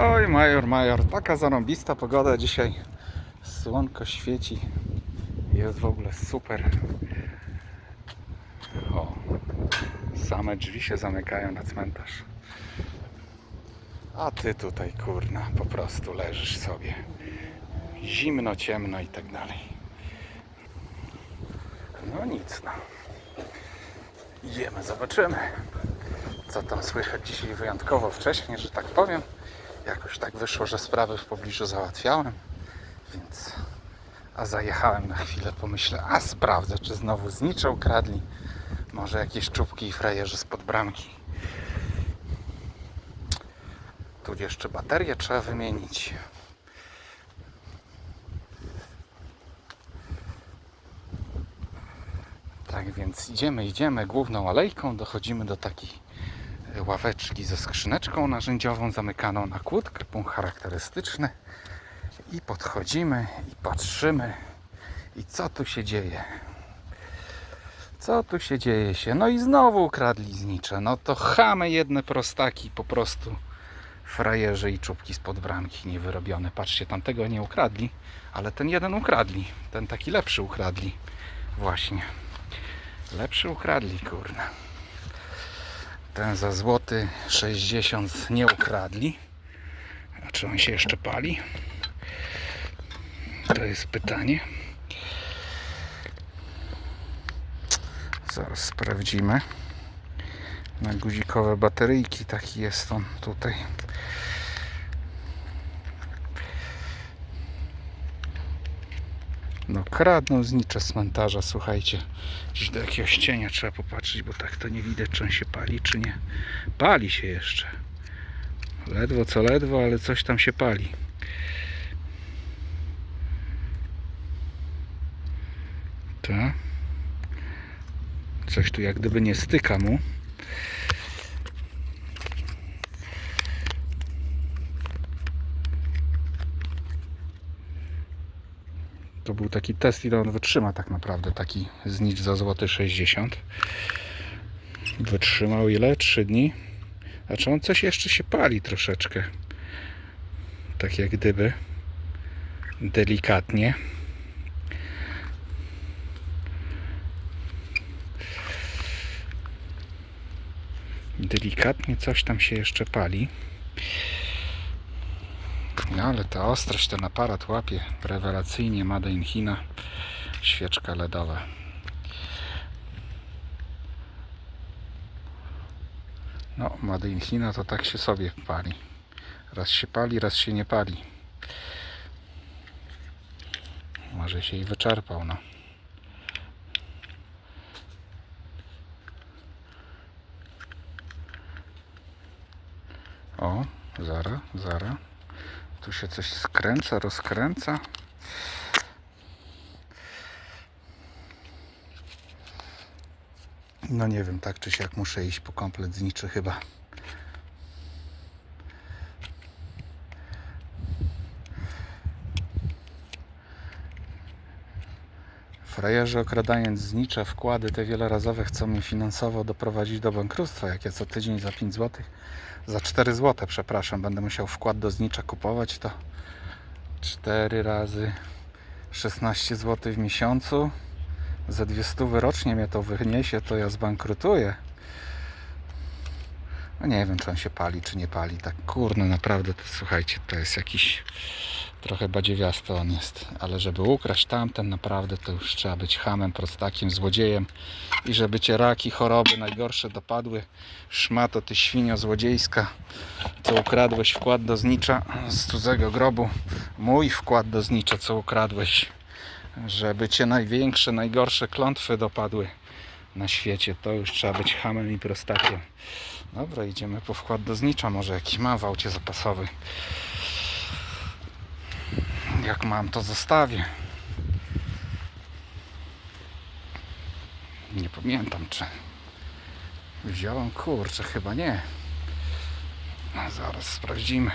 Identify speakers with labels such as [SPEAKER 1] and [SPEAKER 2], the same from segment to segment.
[SPEAKER 1] Oj, major, major, taka zarąbista pogoda dzisiaj. Słonko świeci. Jest w ogóle super. O, same drzwi się zamykają na cmentarz. A ty tutaj, kurna, po prostu leżysz sobie. Zimno, ciemno i tak dalej. No nic, no. Idziemy, zobaczymy, co tam słychać dzisiaj wyjątkowo wcześnie, że tak powiem. Jakoś tak wyszło, że sprawy w pobliżu załatwiałem, więc a zajechałem na chwilę, pomyślę, a sprawdzę, czy znowu znicze ukradli, może jakieś czubki i frajerzy spod bramki. Tu jeszcze baterię trzeba wymienić. Tak więc idziemy, idziemy główną alejką, dochodzimy do takiej ławeczki ze skrzyneczką narzędziową zamykaną na kłódkę, punkt charakterystyczny i podchodzimy i patrzymy i co tu się dzieje. Co tu się dzieje się? No i znowu ukradli znicze. No to chamy jedne prostaki po prostu frajerzy i czubki spod bramki niewyrobione. Patrzcie, tamtego nie ukradli, ale ten jeden ukradli. Ten taki lepszy ukradli. Właśnie. Lepszy ukradli, kurna. Ten za złoty 60 nie ukradli. A czy on się jeszcze pali? To jest pytanie. Zaraz sprawdzimy. Na guzikowe bateryjki taki jest on tutaj. No kradną znicze z cmentarza, słuchajcie. Gdzieś do jakiegoś cienia trzeba popatrzeć, bo tak to nie widać, czy on się pali, czy nie. Pali się jeszcze. Ledwo co ledwo, ale coś tam się pali. Tak. Coś tu jak gdyby nie styka mu. To był taki test, ile on wytrzyma tak naprawdę, taki znicz za złoty 60. Wytrzymał ile? 3 dni. Znaczy on coś jeszcze się pali troszeczkę. Tak jak gdyby. Delikatnie. Delikatnie coś tam się jeszcze pali. No ale ta ostrość ten aparat łapie rewelacyjnie Made in China. Świeczka LEDowa. No, Made in China to tak się sobie pali. Raz się pali, raz się nie pali. Może się i wyczerpał, no. O, zara, zara. Tu się coś skręca, rozkręca. No nie wiem, tak czy siak muszę iść po komplet zniczy chyba. Frajerzy okradając znicze wkłady te wielorazowe chcą mnie finansowo doprowadzić do bankructwa. Jak ja co tydzień za 5 zł, za 4 zł, przepraszam, będę musiał wkład do znicza kupować, to 4 razy 16 zł w miesiącu. Za 200 rocznie mnie to wyniesie, to ja zbankrutuję. No nie wiem, czy on się pali, czy nie pali. Tak kurno, naprawdę, to, słuchajcie, to jest jakiś trochę badziewiasty on jest. Ale żeby ukraść tamten, naprawdę to już trzeba być hamem, prostakiem, złodziejem. I żeby cię raki, choroby najgorsze dopadły. Szmato, ty świnio złodziejska, co ukradłeś wkład do znicza z cudzego grobu. Mój wkład do znicza, co ukradłeś. Żeby cię największe, najgorsze klątwy dopadły na świecie. To już trzeba być hamem i prostakiem. Dobra, idziemy po wkład do znicza. Może jakiś mam w aucie zapasowy. Jak mam, to zostawię. Nie pamiętam, czy wziąłem. Kurczę, chyba nie. No, zaraz sprawdzimy.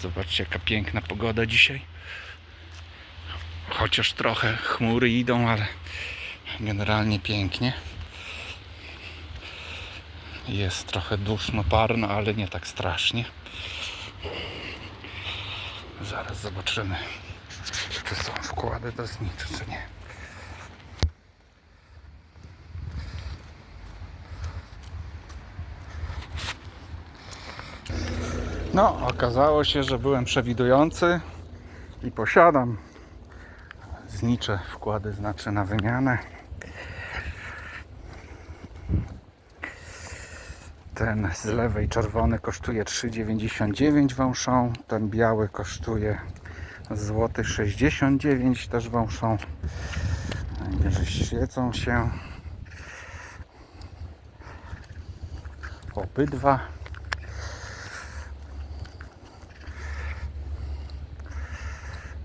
[SPEAKER 1] Zobaczcie, jaka piękna pogoda dzisiaj. Chociaż trochę chmury idą, ale generalnie pięknie. Jest trochę duszno, parno, ale nie tak strasznie. Zaraz zobaczymy, czy są wkłady do zniczy, czy nie. No, okazało się, że byłem przewidujący i posiadam znicze wkłady znaczy na wymianę. Ten z lewej czerwony kosztuje 3,99 wąszą, ten biały kosztuje złoty 69 też wąszą. Że świecą się obydwa.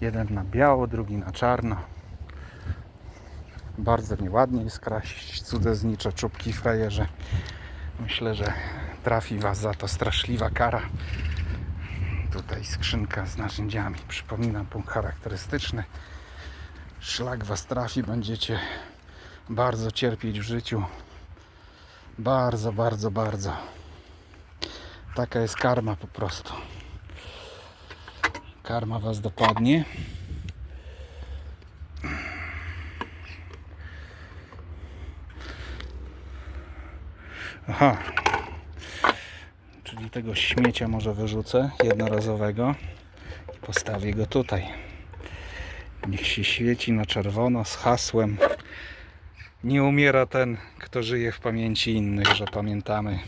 [SPEAKER 1] Jeden na biało, drugi na czarno. Bardzo nieładnie jest kraść cudze znicze czubki frajerze. Myślę, że trafi Was za to straszliwa kara. Tutaj skrzynka z narzędziami. Przypominam, punkt charakterystyczny. Szlak Was trafi, będziecie bardzo cierpieć w życiu. Bardzo, bardzo, bardzo. Taka jest karma po prostu. Karma Was dopadnie. Aha. Czyli tego śmiecia może wyrzucę jednorazowego i postawię go tutaj. Niech się świeci na czerwono z hasłem Nie umiera ten, kto żyje w pamięci innych, że pamiętamy,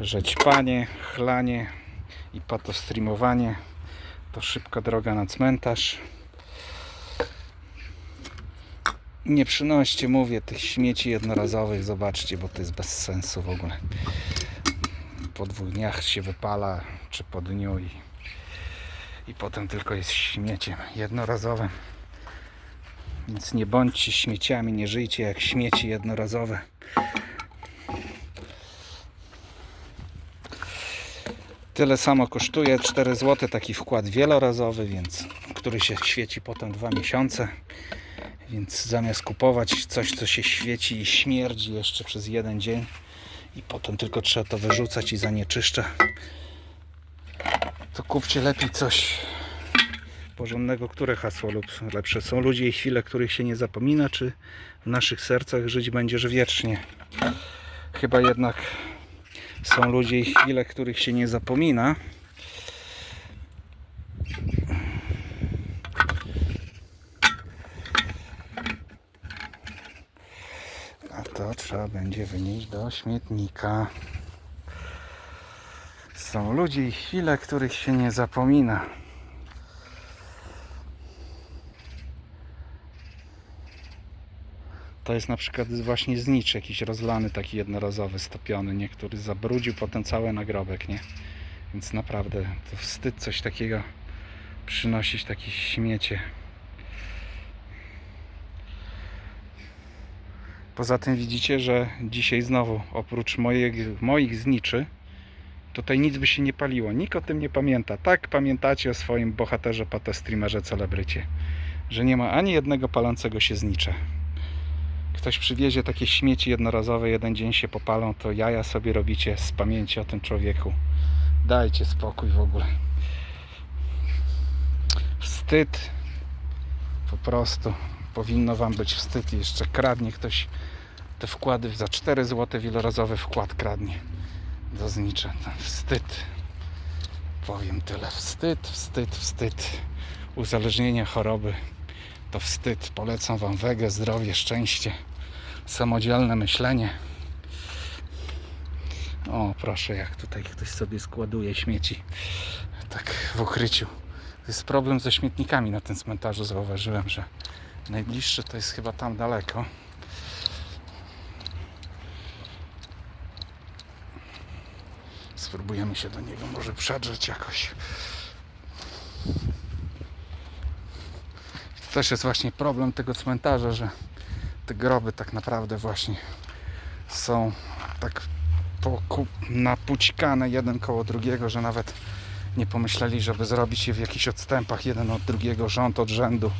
[SPEAKER 1] że ćpanie, chlanie i patostreamowanie to szybka droga na cmentarz. Nie przynoście, mówię, tych śmieci jednorazowych, zobaczcie, bo to jest bez sensu w ogóle. Po dwóch dniach się wypala, czy po dniu i, i potem tylko jest śmieciem jednorazowym. Więc nie bądźcie śmieciami, nie żyjcie jak śmieci jednorazowe. Tyle samo kosztuje 4 zł taki wkład wielorazowy, więc który się świeci potem dwa miesiące. Więc zamiast kupować coś, co się świeci i śmierdzi jeszcze przez jeden dzień i potem tylko trzeba to wyrzucać i zanieczyszcza, to kupcie lepiej coś porządnego. Które hasło lub lepsze? Są ludzie i chwile, których się nie zapomina, czy w naszych sercach żyć będziesz wiecznie? Chyba jednak są ludzie i chwile, których się nie zapomina. A to trzeba będzie wynieść do śmietnika. Są ludzie i chwile, których się nie zapomina. To jest na przykład właśnie znicz jakiś rozlany, taki jednorazowy, stopiony, nie? który zabrudził potem cały nagrobek, nie? Więc naprawdę to wstyd coś takiego przynosić, takie śmiecie. Poza tym widzicie, że dzisiaj znowu oprócz moich, moich zniczy tutaj nic by się nie paliło. Nikt o tym nie pamięta. Tak pamiętacie o swoim bohaterze, patostreamerze, celebrycie. Że nie ma ani jednego palącego się znicza. Ktoś przywiezie takie śmieci jednorazowe, jeden dzień się popalą, to jaja sobie robicie z pamięci o tym człowieku. Dajcie spokój w ogóle. Wstyd. Po prostu. Powinno wam być wstyd. Jeszcze kradnie ktoś te wkłady za 4 zł wielorazowy wkład kradnie do znicza. To Wstyd. Powiem tyle. Wstyd, wstyd, wstyd. Uzależnienie choroby to wstyd. Polecam wam wege, zdrowie, szczęście, samodzielne myślenie. O, proszę, jak tutaj ktoś sobie składuje śmieci. Tak w ukryciu. Jest problem ze śmietnikami na tym cmentarzu. Zauważyłem, że najbliższy to jest chyba tam daleko. Spróbujemy się do niego może przedrzeć jakoś. To też jest właśnie problem tego cmentarza, że te groby tak naprawdę właśnie są tak napućkane jeden koło drugiego, że nawet nie pomyśleli, żeby zrobić je w jakichś odstępach jeden od drugiego, rząd od rzędu,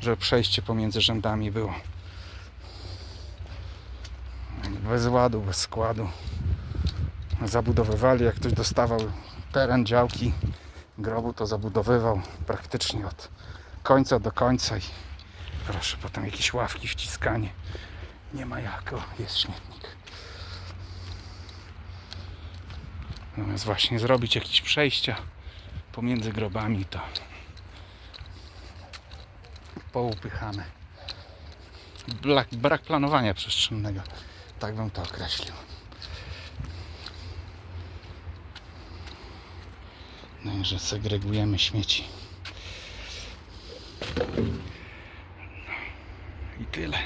[SPEAKER 1] żeby przejście pomiędzy rzędami było. Bez ładu, bez składu. zabudowywali. Jak ktoś dostawał teren działki grobu, to zabudowywał praktycznie od końca do końca. I proszę, potem jakieś ławki, wciskanie. Nie ma jak, o, jest śmietnik. Natomiast właśnie zrobić jakieś przejścia pomiędzy grobami to poupychamy. Brak, brak planowania przestrzennego, tak bym to określił. No i że segregujemy śmieci. I tyle.